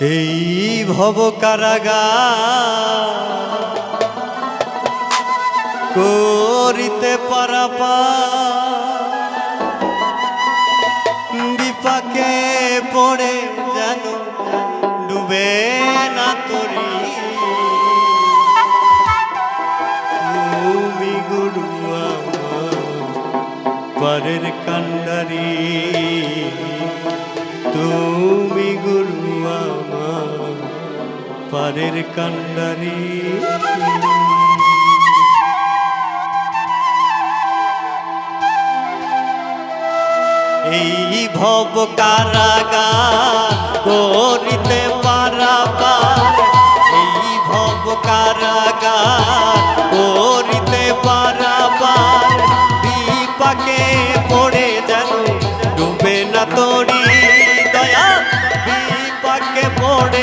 এই ভব কারাগা করিতে পারাপা বিপাকে পড়ে যেন ডুবে না তরি। তুমি গুরু পরের কান্ডারি তুমি পরের কান্ডারি। এই ভব কারাগার করিতে পারাবার। এই ভব কারাগার করিতে পারাবার। বিপাকে পড়ে যেন ডুবে না তরি দয়া বিপাকে পড়ে